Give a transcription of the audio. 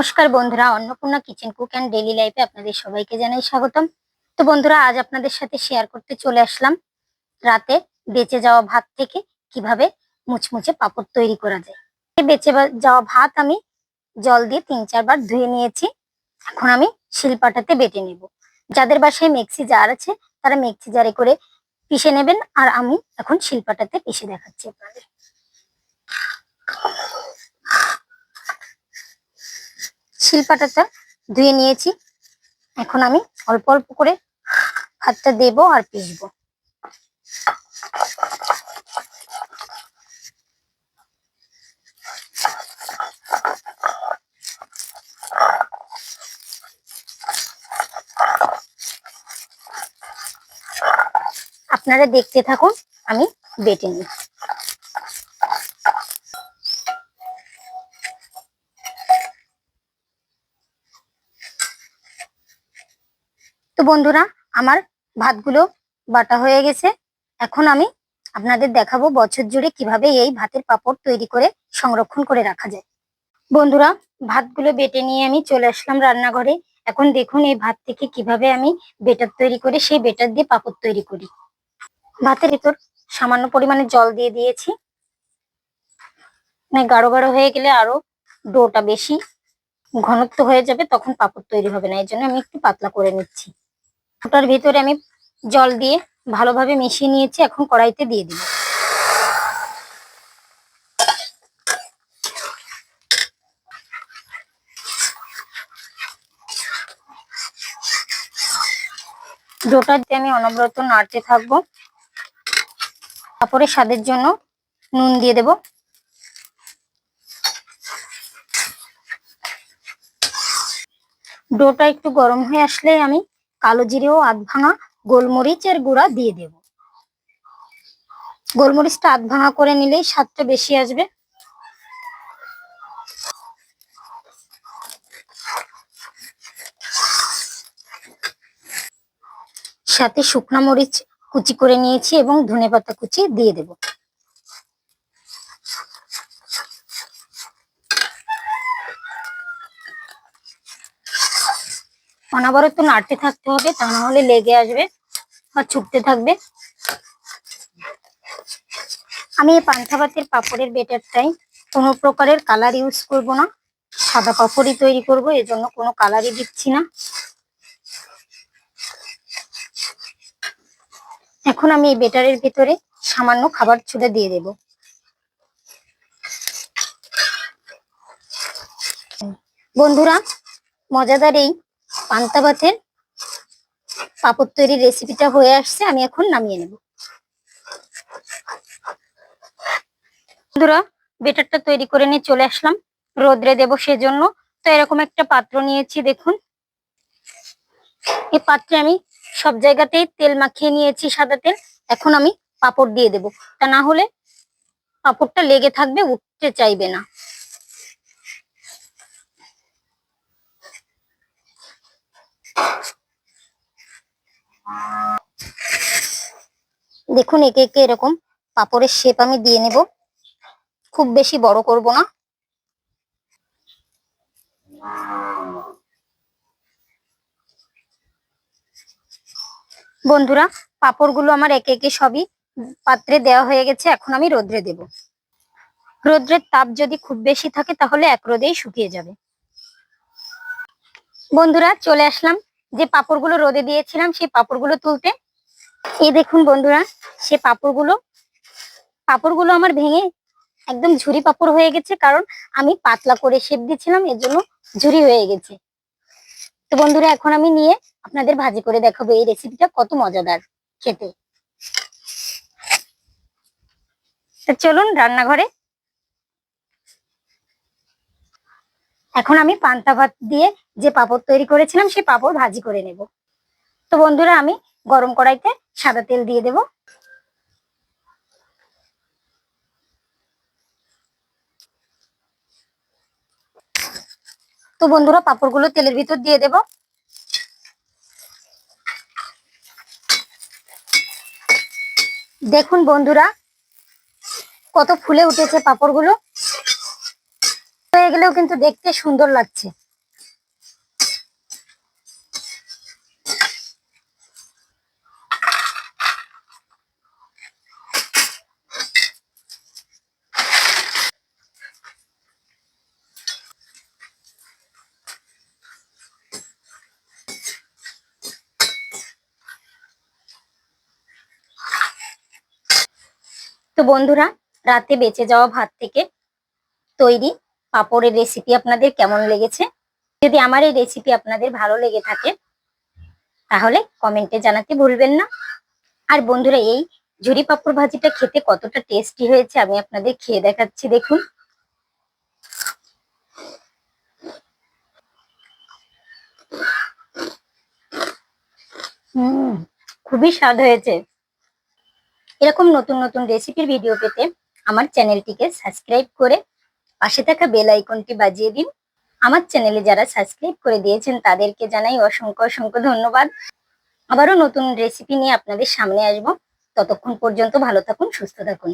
নমস্কার বন্ধুরা, Annapurna kitchen cook and daily লাইফে আপনাদের সবাইকে জানাই স্বাগতম। তো বন্ধুরা, আজ আপনাদের সাথে শেয়ার করতে চলে আসলাম রাতে বেঁচে যাওয়া ভাত থেকে কীভাবে মুচমুচে পাপড় তৈরি করা যায়। বেঁচে যাওয়া ভাত আমি জল দিয়ে তিন চারবার ধুয়ে নিয়েছি। এখন আমি শিলপাটাতে বেটে নেব। যাদের বাসায় মিক্সি জার আছে, তারা মিক্সি জারে করে পিষে নেবেন। আর আমি এখন শিলপাটাতে পিষে দেখাচ্ছি আপনাদের। শিলপাটাটা ধুয়ে নিয়েছি। এখন আমি অল্প অল্প করে ভাতটা দেব আর পিসবো আপনারা দেখতে থাকুন, আমি বেটে নিই তো বন্ধুরা, আমার ভাতগুলো বাটা হয়ে গেছে। এখন আমি আপনাদের দেখাবো বছর জুড়ে কীভাবে এই ভাতের পাপড় তৈরি করে সংরক্ষণ করে রাখা যায়। বন্ধুরা, ভাতগুলো বেটে নিয়ে আমি চলে আসলাম রান্নাঘরে। এখন দেখুন এই ভাত থেকে কীভাবে আমি বেটার তৈরি করে সেই বেটার দিয়ে পাপড় তৈরি করি। ভাতের ভিতর সামান্য পরিমাণে জল দিয়ে দিয়েছি। মানে গাঢ় গাঢ় হয়ে গেলে আরও ডোটা বেশি ঘনত্ব হয়ে যাবে, তখন পাপড় তৈরি হবে না। এই জন্য আমি একটু পাতলা করে নিচ্ছি। ওটার ভিতরে আমি জল দিয়ে ভালোভাবে মিশিয়ে নিয়েছি, এখন কড়াইতে দিয়ে দিব। ডোটা দিয়ে আমি অনবরত নাড়তে থাকব। তারপরে স্বাদের জন্য নুন দিয়ে দেব। ডোটা একটু গরম হয়ে আসলে আমি কালো জিরে ও আধ ভাঙা গোলমরিচের গুঁড়া দিয়ে দেব। গোলমরিচটা আধ ভাঙা করে নিলেই স্বাদটা বেশি আসবে। সাথে শুকনা মরিচ কুচি করে নিয়েছি এবং ধনেপাতা কুচি দিয়ে দেব। অনাবরত নাড়তে থাকতে হবে, তা না হলে লেগে আসবে বা ছুটতে থাকবে। আমি এই পান্থা ভাতের পাপড়ের বেটারটাই কোনো প্রকারের কালার ইউজ করব না। সাদা পাপড়ই তৈরি করব এজন্য কোনো কালারই দিচ্ছি না। এখন আমি এই বেটারের ভিতরে সামান্য খাবার ছুড়ে দিয়ে দেব। বন্ধুরা, মজাদার এই পান্তা ভাতের পাপড় তৈরির রেসিপিটা হয়ে আসছে, আমি এখন নামিয়ে নেব। বন্ধুরা, বেটারটা তৈরি করে নিয়ে চলে আসলাম। রোদ্রে দেবো সেজন্য। তো এরকম একটা পাত্র নিয়েছি, দেখুন। এই পাত্রে আমি সব জায়গাতেই তেল মাখিয়ে নিয়েছি সাদা তেল। এখন আমি পাপড় দিয়ে দেব। তা না হলে পাপড়টা লেগে থাকবে, উঠতে চাইবে না। দেখুন, একে একে এরকম পাপড়ের শেপ আমি দিয়ে নেব। খুব বেশি বড় করব না। বন্ধুরা, পাপড়গুলো আমার একে একে সবই পাত্রে দেওয়া হয়ে গেছে। এখন আমি রোদ্রে দেব। রোদ্রের তাপ যদি খুব বেশি থাকে, তাহলে এক রোদেই শুকিয়ে যাবে। বন্ধুরা, চলে আসলাম যে পাপড়গুলো রোদে দিয়েছিলাম, সেই পাপড়গুলো তুলতে। এই দেখুন বন্ধুরা, সে পাপড়গুলো পাপড়গুলো আমার ভেঙে একদম ঝুরি পাপড় হয়ে গেছে, কারণ আমি পাতলা করে শেপ দিয়েছিলাম, এর জন্য ঝুরি হয়ে গেছে। তো বন্ধুরা, এখন আমি নিয়ে আপনাদের ভাজি করে দেখাবো এই রেসিপিটা কত মজাদার খেতে। চলুন রান্নাঘরে এখন আমি পান্তা ভাত দিয়ে যে পাপড় তৈরি করেছিলাম, সেই পাপড় ভাজি করে নেব। তো বন্ধুরা, আমি গরম কড়াইতে সাদা তেল দিয়ে দেব। তো বন্ধুরা, পাপড়গুলো তেলের ভিতর দিয়ে দেব। দেখুন বন্ধুরা, কত ফুলে উঠেছে পাপড়গুলো। গেলেও কিন্তু দেখতে সুন্দর লাগছে। তো বন্ধুরা রাতে বেঁচে যাওয়া ভাত থেকে তৈরি পাঁপড়ের রেসিপি আপনাদের কেমন লেগেছে? যদি আমার এই রেসিপি আপনাদের ভালো লেগে থাকে, তাহলে কমেন্টে জানাতে ভুলবেন না। আর বন্ধুরা, এই ঝুরি পাঁপড় ভাজিটা খেতে কতটা টেস্টি হয়েছে আমি আপনাদের খেয়ে দেখাচ্ছি, দেখুন। হুম, খুবই স্বাদ হয়েছে। এরকম নতুন নতুন রেসিপির ভিডিও পেতে আমার চ্যানেলটিকে সাবস্ক্রাইব করে পাশে থাকা বেল আইকনটি বাজিয়ে দিন। আমার চ্যানেলে যারা সাবস্ক্রাইব করে দিয়েছেন, তাদেরকে জানাই অসংখ্য অসংখ্য ধন্যবাদ। আবারও নতুন রেসিপি নিয়ে আপনাদের সামনে আসব। ততক্ষণ পর্যন্ত ভালো থাকুন, সুস্থ থাকুন।